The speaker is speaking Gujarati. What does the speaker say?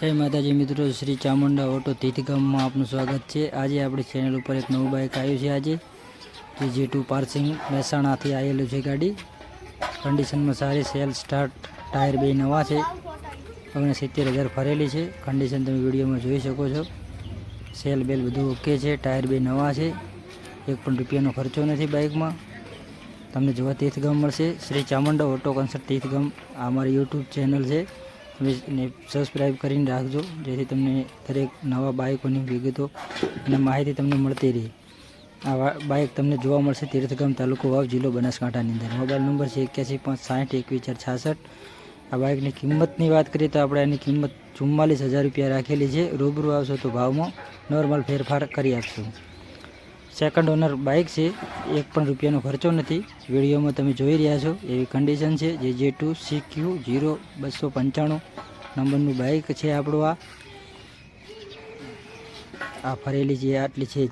જય માતાજી મિત્રો, શ્રી ચામુંડા ઓટો તીર્થગામમાં આપનું સ્વાગત છે. આજે આપણી ચેનલ ઉપર એક નવું બાઇક આવ્યું છે આજે. જે ટુ પાર્સિંગ મહેસાણાથી આવેલું છે ગાડી. કન્ડિશનમાં સારી સેલ સ્ટાર્ટ ટાયર બે નવા છે. ઓગણસિત્તેર હજાર ફરેલી છે. કન્ડિશન તમે વિડીયોમાં જોઈ શકો છો. સેલ બેલ બધું ઓકે છે. ટાયર બે નવા છે. એક પણ રૂપિયાનો ખર્ચો નથી બાઇકમાં તમને જોવા તીર્થગામ મળશે. શ્રી ચામુંડા ઓટો કન્સર્ટ તીર્થગામ આ અમારી યુટ્યુબ ચેનલ છે. તમે સબસ્ક્રાઈબ કરીને રાખજો, જેથી તમને દરેક નવા બાઇકોની વિગતો અને માહિતી તમને મળતી રહે. આ બાઇક તમને જોવા મળશે તીર્થગામ તાલુકો વાવ, જિલ્લો બનાસકાંઠાની અંદર. મોબાઈલ નંબર છે એક્યાસી પાંચ સાઠ એકવીસ ચાર છાસઠ. આ બાઇકની કિંમતની વાત કરીએ તો આપણે એની કિંમત ચુમ્માલીસ હજાર રૂપિયા રાખેલી છે. રૂબરૂ આવશો તો ભાવમાં નોર્મલ ફેરફાર કરી આપશું. સેકન્ડ ઓનર બાઇક છે, એક પણ રૂપિયાનો ખર્ચો નથી. વિડીયોમાં તમે જોઈ રહ્યા છો એવી કન્ડિશન છે જે જે ટુ સી ક્યુ જીરો બસો પંચાણું નંબરનું બાઇક છે આપણું આ. આ ફરેલી જે આટલી છે